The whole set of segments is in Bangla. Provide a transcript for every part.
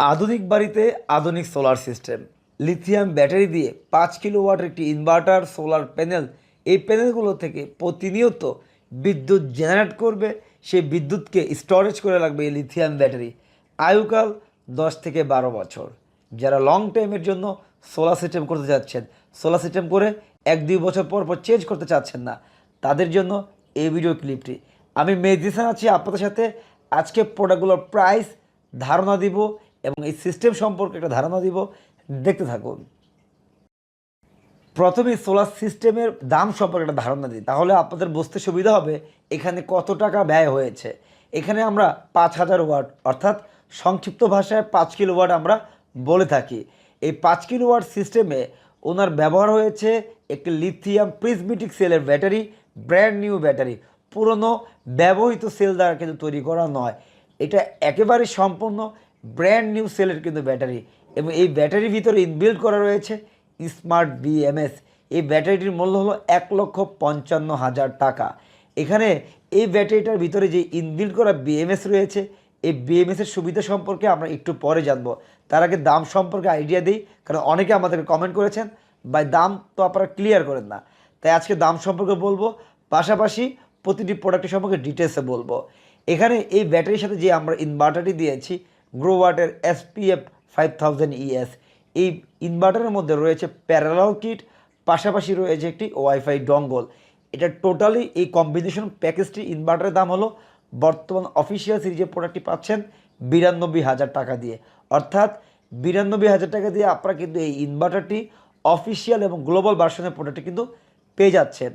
আধুনিক বাড়িতে আধুনিক সোলার সিস্টেম লিথিয়াম ব্যাটারি দিয়ে পাঁচ কিলো ওয়াটের একটি ইনভার্টার সোলার প্যানেল এই প্যানেলগুলো থেকে প্রতিনিয়ত বিদ্যুৎ জেনারেট করবে। সেই বিদ্যুৎকে স্টোরেজ করে রাখবে এই লিথিয়াম ব্যাটারি আয়ুকাল দশ থেকে বারো বছর। যারা লং টাইমের জন্য সোলার সিস্টেম করতে চাচ্ছেন সোলার সিস্টেম করে এক দুই বছর পর পর চেঞ্জ করতে চাচ্ছেন না, তাদের জন্য এই ভিডিও ক্লিপটি আমি মেডিসিন আছি আপনাদের সাথে। আজকে প্রোডাক্টগুলোর প্রাইস ধারণা দিব এবং এই সিস্টেম সম্পর্কে একটা ধারণা দিব, দেখতে থাকুন। প্রথমে সোলার সিস্টেমের দাম সম্পর্কে একটা ধারণা দিই, তাহলে আপনাদের বুঝতে সুবিধা হবে এখানে কত টাকা ব্যয় হয়েছে। এখানে আমরা পাঁচ হাজার ওয়াট, অর্থাৎ সংক্ষিপ্ত ভাষায় পাঁচ কিলো ওয়াট আমরা বলে থাকি। এই পাঁচ কিলো ওয়াট সিস্টেমে ওনার ব্যবহার হয়েছে একটি লিথিয়াম প্রিজমেটিক সেলের ব্যাটারি ব্র্যান্ড নিউ ব্যাটারি পুরনো ব্যবহৃত সেল দ্বারা কিন্তু তৈরি করা নয়। এটা একেবারে সম্পূর্ণ ব্র্যান্ড নিউ সেলের কিন্তু ব্যাটারি এবং এই ব্যাটারির ভিতরে ইনবিল্ড করা রয়েছে স্মার্ট বিএমএস এই ব্যাটারিটির মূল্য হলো এক লক্ষ পঞ্চান্ন হাজার টাকা। এখানে এই ব্যাটারিটার ভিতরে যে ইনবিল্ড করা বিএমএস রয়েছে, এই বিএমএস এর সুবিধা সম্পর্কে আমরা একটু পরে জানব। তার আগে দাম সম্পর্কে আইডিয়া দিই, কারণ অনেকে আমাদেরকে কমেন্ট করেছেন। বা দাম তো আপনারা ক্লিয়ার করেন না। তাই আজকে দাম সম্পর্কে বলব, পাশাপাশি প্রতিটি প্রোডাক্টের সম্পর্কে ডিটেলসে বলব। এখানে এই ব্যাটারির সাথে যে আমরা ইনভার্টারটি দিয়েছি গ্রোওয়াটের এসপিএফ ফাইভ থাউজেন্ড ইএস এই ইনভার্টারের মধ্যে রয়েছে প্যারালাল কিট পাশাপাশি রয়েছে একটি ওয়াইফাই ডঙ্গল এটা টোটালি এই কম্বিনেশন প্যাকেজটি ইনভার্টারের দাম হলো, বর্তমান অফিসিয়াল সিরিজের প্রোডাক্টটি পাচ্ছেন বিরানব্বই হাজার টাকা দিয়ে। অর্থাৎ বিরানব্বই হাজার টাকা দিয়ে আপনারা কিন্তু এই ইনভার্টারটি অফিসিয়াল এবং গ্লোবাল ভার্সনের প্রোডাক্টটি কিন্তু পেয়ে যাচ্ছেন।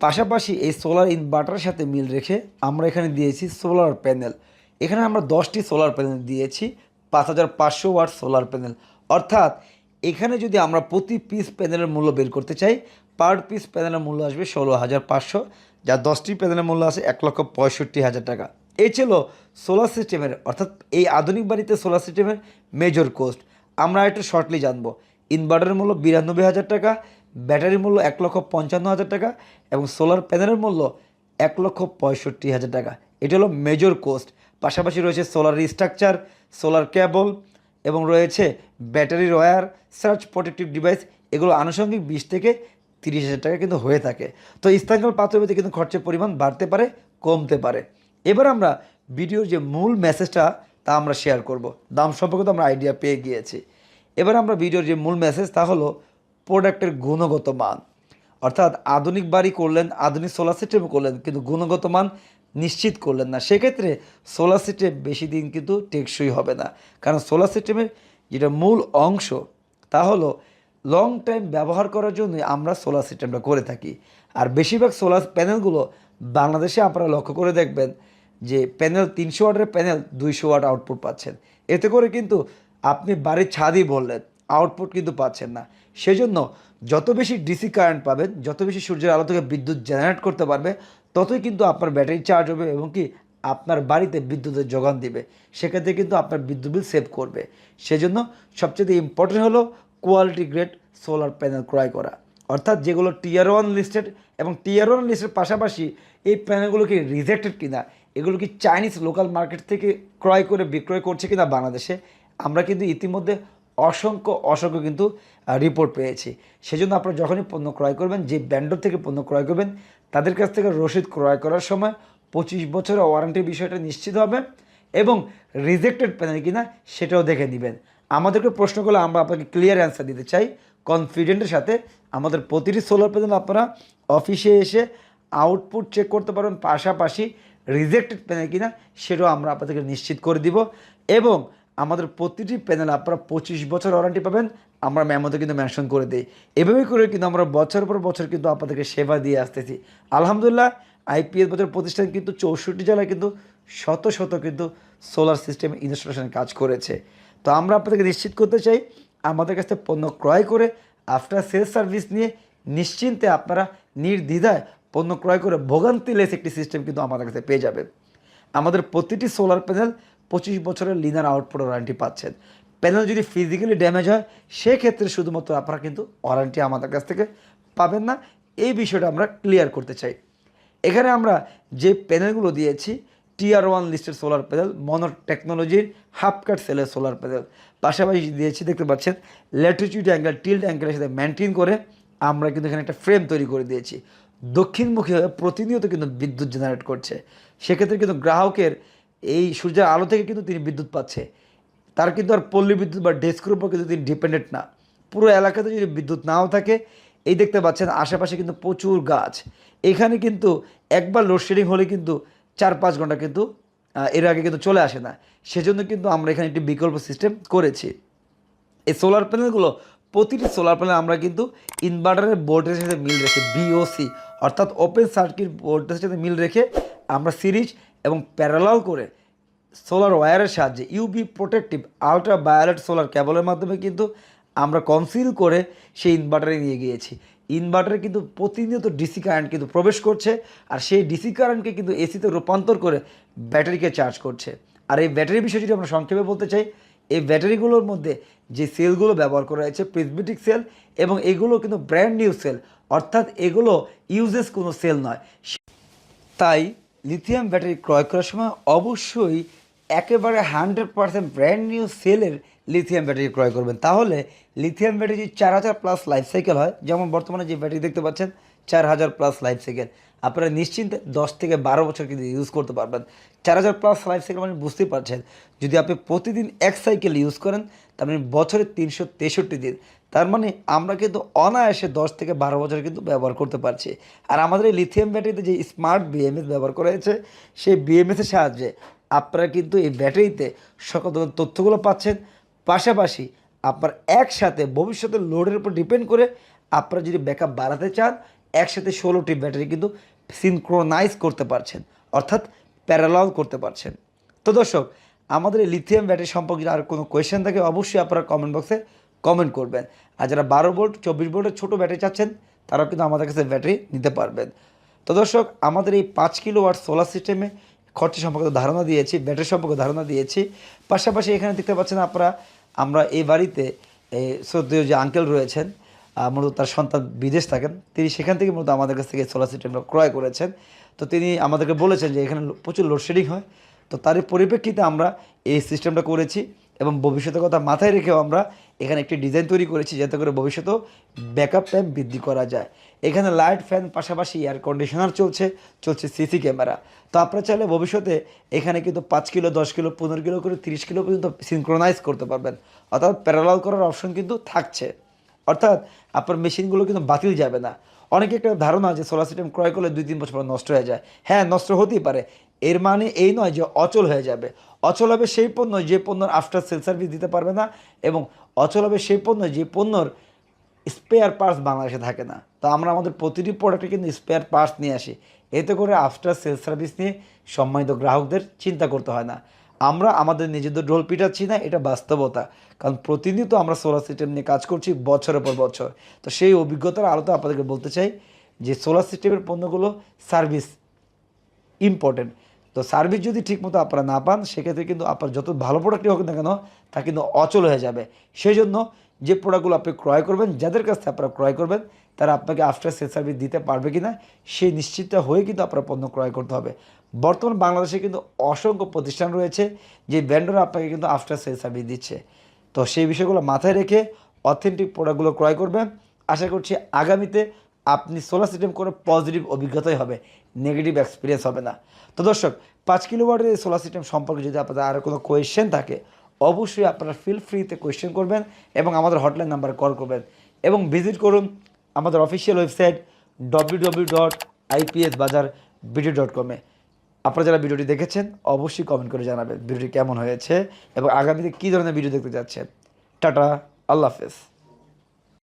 পাশাপাশি এই সোলার ইনভার্টারের সাথে মিল রেখে আমরা এখানে দিয়েছি সোলার প্যানেল এখানে আমরা দশটি সোলার প্যানেল দিয়েছি, পাঁচ হাজার পাঁচশো ওয়াট সোলার প্যানেল অর্থাৎ এখানে যদি আমরা প্রতি পিস প্যানেলের মূল্য বের করতে চাই পার পিস প্যানেলের মূল্য আসবে ষোলো হাজার পাঁচশো যা দশটি প্যানেলের মূল্য আছে এক লক্ষ পঁয়ষট্টি হাজার টাকা। এই ছিল সোলার সিস্টেমের অর্থাৎ এই আধুনিক বাড়িতে সোলার সিস্টেমের মেজর কোস্ট আমরা একটু শর্টলি জানব। ইনভার্টারের মূল্য বিরানব্বই হাজার টাকা ব্যাটারির মূল্য এক লক্ষ পঞ্চান্ন হাজার টাকা এবং সোলার প্যানেলের মূল্য এক লক্ষ পঁয়ষট্টি হাজার টাকা। এটি হলো মেজর কোস্ট পাশাপাশি রয়েছে সোলার স্ট্রাকচার সোলার ক্যাবল এবং রয়েছে ব্যাটারির ওয়্যার সার্চ প্রোটেক্টিভ ডিভাইস। এগুলো আনুষঙ্গিক বিশ থেকে তিরিশ হাজার টাকা কিন্তু হয়ে থাকে। তো স্থানীয় পাত্রপতি কিন্তু খরচের পরিমাণ বাড়তে পারে, কমতে পারে। এবার আমরা ভিডিওর যে মূল মেসেজটা, তা আমরা শেয়ার করব। দাম সম্পর্কে তো আমরা আইডিয়া পেয়ে গিয়েছি। এবার আমরা ভিডিওর যে মূল মেসেজ, তা হলো প্রোডাক্টের গুণগত মান। অর্থাৎ আধুনিক বাড়ি করলেন, আধুনিক সোলার সিস্টেম করলেন, কিন্তু গুণগত মান নিশ্চিত করলেন না। সেক্ষেত্রে সোলার সিস্টেম বেশি দিন কিন্তু টেকসই হবে না। কারণ সোলার সিস্টেমের যেটা মূল অংশ, তা হলো লং টাইম ব্যবহার করার জন্য আমরা সোলার সিস্টেমটা করে থাকি। আর বেশিরভাগ সোলার প্যানেলগুলো বাংলাদেশে আপনারা লক্ষ্য করে দেখবেন যে প্যানেল তিনশো ওয়াটের প্যানেল দুইশো ওয়াট আউটপুট পাচ্ছেন। এতে করে কিন্তু আপনি বাড়ির ছাদই বললেন। আউটপুট কিন্তু পাচ্ছেন না। সেজন্য যত বেশি ডিসি কারেন্ট পাবেন, যত বেশি সূর্যের আলো থেকে বিদ্যুৎ জেনারেট করতে পারবে, ততই কিন্তু আপনার ব্যাটারি চার্জ হবে এবং কি আপনার বাড়িতে বিদ্যুতের যোগান দিবে। সেক্ষেত্রে কিন্তু আপনার বিদ্যুৎ বিল সেভ করবে। সেজন্য সবচেয়ে ইম্পর্টেন্ট হলো কোয়ালিটি গ্রেড সোলার প্যানেল ক্রয় করা। অর্থাৎ যেগুলো টিয়ার ওয়ান লিস্টেড এবং টিয়ার ওয়ান লিস্টের পাশাপাশি এই প্যানেলগুলো কি রিজেক্টেড কিনা, এগুলো কি চাইনিজ লোকাল মার্কেট থেকে ক্রয় করে বিক্রয় করছে কিনা বাংলাদেশে, আমরা কিন্তু ইতিমধ্যে অসংখ্য অসংখ্য কিন্তু রিপোর্ট পেয়েছি। সেজন্য আপনারা যখনই পণ্য ক্রয় করবেন, যে ব্যান্ডর থেকে পণ্য ক্রয় করবেন, তাদের কাছ থেকে রসিদ ক্রয় করার সময় পঁচিশ বছরের ওয়ারেন্টির বিষয়টা নিশ্চিত হবে এবং রিজেক্টেড প্যানেল কিনা সেটাও দেখে নেবেন। আমাদেরকে প্রশ্ন করলে আমরা আপনাকে ক্লিয়ার অ্যান্সার দিতে চাই। কনফিডেন্টের সাথে আমাদের প্রতিটি সোলার প্যানেল আপনারা অফিসে এসে আউটপুট চেক করতে পারবেন, পাশাপাশি রিজেক্টেড প্যানেল কিনা সেটাও আমরা আপনাদেরকে নিশ্চিত করে দিব এবং আমাদের প্রতিটি প্যানেল আপনারা পঁচিশ বছর ওয়ারেন্টি পাবেন, আমরা ম্যামতে কিন্তু মেনশন করে দিই। এভাবেই করে কিন্তু আমরা বছর পর বছর কিন্তু আপনাদেরকে সেবা দিয়ে আসতেছি। আলহামদুলিল্লাহ আইপিএল বছর প্রতিষ্ঠান কিন্তু চৌষট্টি জেলায় কিন্তু শত শত কিন্তু সোলার সিস্টেম ইনস্টলেশন কাজ করেছে। তো আমরা আপনাদেরকে নিশ্চিত করতে চাই, আমাদের কাছ পণ্য ক্রয় করে আফটার সেলস সার্ভিস নিয়ে নিশ্চিন্তে আপনারা নির্দ্বিধায় পণ্য ক্রয় করে ভোগান্তিলেস একটি সিস্টেম কিন্তু আমাদের কাছে পেয়ে যাবেন। আমাদের প্রতিটি সোলার প্যানেল পঁচিশ বছরের লিনার আউটপুট ওয়ারেন্টি পাচ্ছেন। প্যানেল যদি ফিজিক্যালি ড্যামেজ হয়, সেক্ষেত্রে শুধুমাত্র আপনারা কিন্তু ওয়ারেন্টি আমাদের কাছ থেকে পাবেন না। এই বিষয়টা আমরা ক্লিয়ার করতে চাই। এখানে আমরা যে প্যানেলগুলো দিয়েছি টিআর ওয়ান লিস্টের সোলার প্যানেল মনো টেকনোলজির হাফ কাট সেলের সোলার প্যানেল পাশাপাশি দিয়েছি, দেখতে পাচ্ছেন ল্যাটিটিউড অ্যাঙ্গেল টিল্ড অ্যাঙ্গেলের সাথে মেনটেন করে আমরা কিন্তু এখানে একটা ফ্রেম তৈরি করে দিয়েছি। দক্ষিণমুখী হয়ে প্রতিনিয়ত কিন্তু বিদ্যুৎ জেনারেট করছে। সেক্ষেত্রে কিন্তু গ্রাহকের এই সূর্যের আলো থেকে কিন্তু তিনি বিদ্যুৎ পাচ্ছে। তার কিন্তু আর পল্লী বিদ্যুৎ বা ডেস্কের উপর কিন্তু তিনি ডিপেন্ডেন্ট না। পুরো এলাকাতে যদি বিদ্যুৎ নাও থাকে, এই দেখতে পাচ্ছেন আশেপাশে কিন্তু প্রচুর গাছ। এখানে কিন্তু একবার লোডশেডিং হলে কিন্তু চার পাঁচ ঘণ্টা কিন্তু এর আগে কিন্তু চলে আসে না। সেজন্য কিন্তু আমরা এখানে একটি বিকল্প সিস্টেম করেছি। এই সোলার প্যানেলগুলো প্রতিটি সোলার প্যানেল আমরা কিন্তু ইনভার্টারের ভোল্টেজের সাথে মিল রেখে বিওসি অর্থাৎ ওপেন সার্কিট ভোল্টেজের সাথে মিল রেখে আমরা সিরিজ এবং প্যারালাল করে সোলার ওয়্যারের সাহায্যে UV protective ultra violet solar কেবলের মাধ্যমে কিন্তু আমরা কনসিল করে সেই ইনভার্টারে নিয়ে গিয়েছি। ইনভার্টারে কিন্তু প্রতিনিয়ত ডিসি কারেন্ট কিন্তু প্রবেশ করছে আর সেই ডিসি কারেন্টকে কিন্তু এসিতে রূপান্তর করে ব্যাটারিকে চার্জ করছে। আর এই ব্যাটারি বিষয়ে যদি আমরা সংক্ষেপে বলতে চাই, এই ব্যাটারিগুলোর মধ্যে যে সেলগুলো ব্যবহার করা হয়েছে প্রিজমেটিক সেল এবং এগুলো কিন্তু ব্র্যান্ড নিউ সেল অর্থাৎ এগুলো ইউজেস কোনো সেল নয়। তাই লিথিয়াম ব্যাটারি ক্রয় করার সময় অবশ্যই একেবারে হান্ড্রেড পারসেন্ট ব্র্যান্ড নিউ সেলের লিথিয়াম ব্যাটারি ক্রয় করবেন। তাহলে লিথিয়াম ব্যাটারি চার হাজার প্লাস লাইফ সাইকেল হয়, যেমন বর্তমানে যে ব্যাটারি দেখতে পাচ্ছেন, চার হাজার প্লাস লাইফ সাইকেল আপনারা নিশ্চিন্তে দশ থেকে বারো বছর কিন্তু ইউজ করতে পারবেন। চার হাজার প্লাস লাইফ সাইকেল মানে বুঝতেই পারছেন, যদি আপনি প্রতিদিন এক সাইকেল ইউজ করেন, তার মানে বছরে তিনশো তেষট্টি দিন। তার মানে আমরা কিন্তু অনায়াসে দশ থেকে বারো বছর কিন্তু ব্যবহার করতে পারছি। আর আমাদের এই লিথিয়াম ব্যাটারিতে যে স্মার্ট বিএমএস ব্যবহার করা হয়েছে, সেই বিএমএসের সাহায্যে আপনারা কিন্তু এই ব্যাটারিতে সকল তথ্যগুলো পাচ্ছেন। পাশাপাশি আপনার একসাথে ভবিষ্যতের লোডের উপর ডিপেন্ড করে আপনারা যদি ব্যাকআপ বাড়াতে চান, একসাথে ষোলোটি ব্যাটারি কিন্তু সিনক্রোনাইজ করতে পারছেন, অর্থাৎ প্যারালাল করতে পারছেন। তো দর্শক, আমাদের এই লিথিয়াম ব্যাটারি সম্পর্কে আর কোনো কোয়েশ্চেন থাকে অবশ্যই আপনারা কমেন্ট বক্সে কমেন্ট করবেন। আর যারা বারো ভোল্ট চব্বিশ ভোল্টের ছোটো ব্যাটারি চাচ্ছেন, তারাও কিন্তু আমাদের কাছে ব্যাটারি নিতে পারবেন। তো দর্শক, আমাদের এই পাঁচ কিলো ওয়াট সোলার সিস্টেমে খরচ সম্পর্কে ধারণা দিয়েছি ব্যাটারি সম্পর্কে ধারণা দিয়েছি। পাশাপাশি এখানে দেখতে পাচ্ছেন আপনারা, আমরা এই বাড়িতে শ্রদ্ধেয় যে আঙ্কেল রয়েছেন মূলত তার সন্তান বিদেশ থাকেন। তিনি সেখান থেকে মূলত আমাদের কাছ থেকে সোলার সিস্টেমটা ক্রয় করেছেন। তো তিনি আমাদেরকে বলেছেন যে এখানে প্রচুর লোডশেডিং হয়। তো তারই পরিপ্রেক্ষিতে আমরা এই সিস্টেমটা করেছি এবং ভবিষ্যতের কথা মাথায় রেখেও আমরা এখানে একটি ডিজাইন তৈরি করেছি যাতে করে ভবিষ্যতেও ব্যাকআপ টাইম বৃদ্ধি করা যায়। এখানে লাইট ফ্যান পাশাপাশি এয়ার কন্ডিশনার চলছে চলছে সিসি ক্যামেরা তো আপনারা চাইলে ভবিষ্যতে এখানে কিন্তু পাঁচ কিলো, দশ কিলো, পনেরো কিলো করে তিরিশ কিলো পর্যন্ত সিনক্রোনাইজ করতে পারবেন। অর্থাৎ প্যারালাল করার অপশন কিন্তু থাকছে। অর্থাৎ আপনার মেশিনগুলো কিন্তু বাতিল যাবে না। অনেকে একটা ধারণা যে সোলার সিস্টেম ক্রয় করলে দুই তিন বছর পর নষ্ট হয়ে যায়। হ্যাঁ নষ্ট হতেই পারে। এর মানে এই নয় যে অচল হয়ে যাবে। অচল হবে সেই পণ্য যে পণ্যর আফটার সেল সার্ভিস দিতে পারবে না এবং অচল হবে সেই পণ্য যে পণ্যর স্পেয়ার পার্টস বাংলাদেশে থাকে না। তো আমরা আমাদের প্রতিটি প্রোডাক্টে কিন্তু স্পেয়ার পার্টস নিয়ে আসি। এতে করে আফটার সেল সার্ভিস নিয়ে সম্মানিত গ্রাহকদের চিন্তা করতে হয় না। আমরা আমাদের নিজেদের ঢোল পিটাচ্ছি না, এটা বাস্তবতা। কারণ প্রতিনিয়ত আমরা সোলার সিস্টেম নিয়ে কাজ করছি বছরের পর বছর। তো সেই অভিজ্ঞতার আলোতে আপনাদেরকে বলতে চাই যে সোলার সিস্টেমের পণ্যগুলো সার্ভিস ইম্পর্টেন্ট তো সার্ভিস যদি ঠিকমতো আপনারা না পান, সেক্ষেত্রে কিন্তু আপনার যত ভালো প্রোডাক্টই হোক না কেন, তা কিন্তু অচল হয়ে যাবে। সেই জন্য যে প্রোডাক্টগুলো আপনি ক্রয় করবেন, যাদের কাছ থেকে আপনারা ক্রয় করবেন তারা আপনাকে আফটার সেল সার্ভিস দিতে পারবে কি না সেই নিশ্চিতটা হয়ে কিন্তু আপনার পণ্য ক্রয় করতে হবে। বর্তমান বাংলাদেশে কিন্তু অসংখ্য প্রতিষ্ঠান রয়েছে, যে ব্র্যান্ডরা আপনাকে কিন্তু আফটার সেল সার্ভিস দিচ্ছে। তো সেই বিষয়গুলো মাথায় রেখে অথেন্টিক প্রোডাক্টগুলো ক্রয় করবেন। আশা করছি আগামীতে আপনি সোলার সিস্টেম করে পজিটিভ অভিজ্ঞতাই হবে নেগেটিভ এক্সপিরিয়েন্স হবে না। তো দর্শক, পাঁচ কিলো ওয়াটের এই সোলার সিস্টেম সম্পর্কে যদি আপনাদের আরও কোনো কোয়েশ্চেন থাকে, অবশ্যই আপনারা ফিল ফ্রিতে কোয়েশ্চেন করবেন এবং আমাদের হটলাইন নাম্বারে কল করবেন এবং ভিজিট করুন আমাদের official website W W dot IPS Bazar video dot কমে আপনারা যারা ভিডিওটি দেখেছেন, অবশ্যই কমেন্ট করে জানাবেন ভিডিওটি কেমন হয়েছে এবং আগামীতে কী ধরনের ভিডিও দেখতে যাচ্ছেন। টাটা, আল্লাহ হাফেজ।